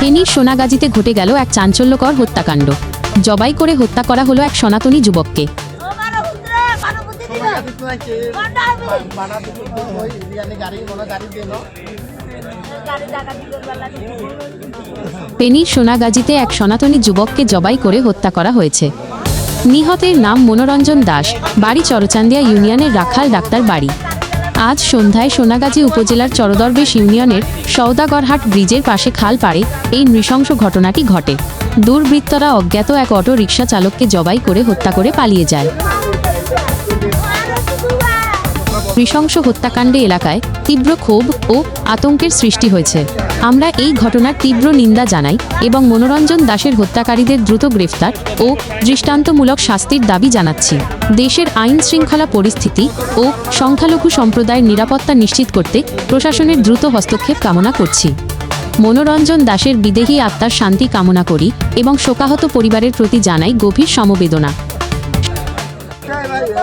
ফেনীর সোনাগাজীতে ঘটে গেল এক চাঞ্চল্যকর হত্যাকাণ্ড। জবাই করে হত্যা করা হলো এক সনাতনী যুবককে। ফেনীর সোনাগাজীতে এক সনাতনী যুবককে জবাই করে হত্যা করা হয়েছে। নিহতের নাম মনোরঞ্জন দাস। বাড়ি চরচান্দিয়া ইউনিয়নের রাখাল ডাক্তার বাড়ি। আজ সন্ধ্যায় সোনাগাজী উপজেলার চরদরবেশ ইউনিয়নের সৌদাগরহাট ব্রিজের পাশে খাল পাড়ে এই নৃশংস ঘটনাটি ঘটে। দুর্বৃত্তরা অজ্ঞাত এক অটো রিকশা চালককে জবাই করে হত্যা করে পালিয়ে যায়। নৃশংস হত্যাকাণ্ডে এলাকায় তীব্র ক্ষোভ ও আতঙ্কের সৃষ্টি হয়েছে। আমরা এই ঘটনার তীব্র নিন্দা জানাই এবং মনোরঞ্জন দাসের হত্যাকারীদের দ্রুত গ্রেফতার ও দৃষ্টান্তমূলক শাস্তির দাবি জানাচ্ছি। দেশের আইন শৃঙ্খলা পরিস্থিতি ও সংখ্যালঘু সম্প্রদায়ের নিরাপত্তা নিশ্চিত করতে প্রশাসনের দ্রুত হস্তক্ষেপ কামনা করছি। মনোরঞ্জন দাসের বিদেহী আত্মার শান্তি কামনা করি এবং শোকাহত পরিবারের প্রতি জানাই গভীর সমবেদনা।